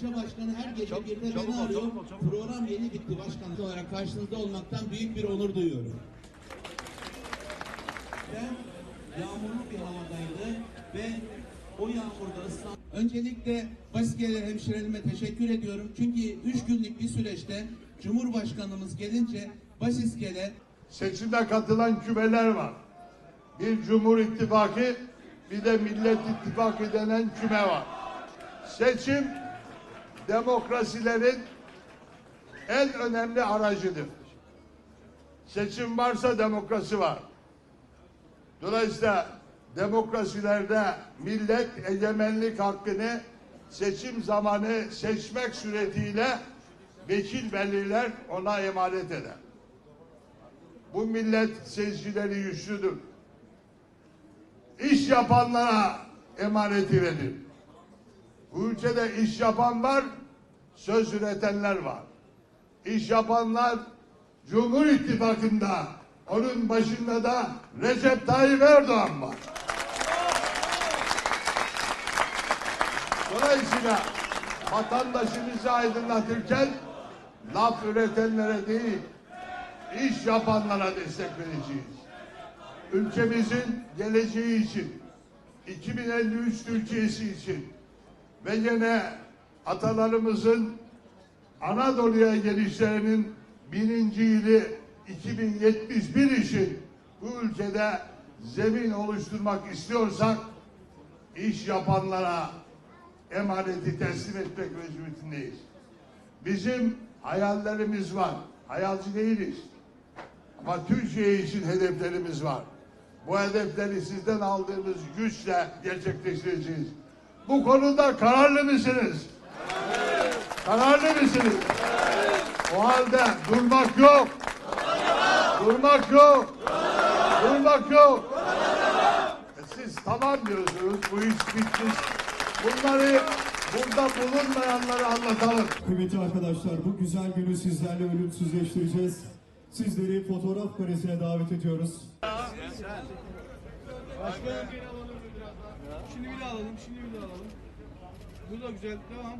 İlçe başkanı her gece Çabuk, bir de çabuk beni ol, arıyor. çabuk ol, çabuk. Program yeni bitti başkan olarak karşınızda olmaktan büyük bir onur duyuyorum. Ben yağmurlu bir havadaydı ve o yağmurda ıslan... Öncelikle Baskeli hemşirelerime teşekkür ediyorum. Çünkü üç günlük bir süreçte Cumhurbaşkanımız gelince Basiskele seçime katılan kümeler var. Bir Cumhur İttifakı, bir de Millet İttifakı denen küme var. Seçim demokrasilerin en önemli aracıdır. Seçim varsa demokrasi var. Dolayısıyla demokrasilerde millet egemenlik hakkını seçim zamanı seçmek suretiyle vekil belirler, ona emanet eder. Bu millet seyircileri güçlüdür. İş yapanlara emaneti verir. Bu ülkede iş yapan var, söz üretenler var. İş yapanlar Cumhur İttifakı'nda, onun başında da Recep Tayyip Erdoğan var. Dolayısıyla vatandaşımızı aydınlatırken laf üretenlere değil, iş yapanlara destek vereceğiz. Ülkemizin geleceği için, 2053 Türkiye'si için ve yine atalarımızın Anadolu'ya gelişlerinin bininci yılı 2071 için bu ülkede zemin oluşturmak istiyorsak iş yapanlara emaneti teslim etmek mecburiyetindeyiz. Bizim hayallerimiz var. Hayalci değiliz. Ama Türkiye için hedeflerimiz var. Bu hedefleri sizden aldığımız güçle gerçekleştireceğiz. Bu konuda kararlı mısınız? Kararlı mısınız? O halde durmak yok. Durmak yok. Durmak yok. E Siz tamam diyorsunuz. Bu iş bitmiş. Bunları burada bulunmayanları anlatalım. Kıymetli arkadaşlar bu güzel günü sizlerle ölümsüzleştireceğiz. Sizleri fotoğraf karesine davet ediyoruz. Daha alalım, şimdi bir daha alalım. Bu da güzel, devam.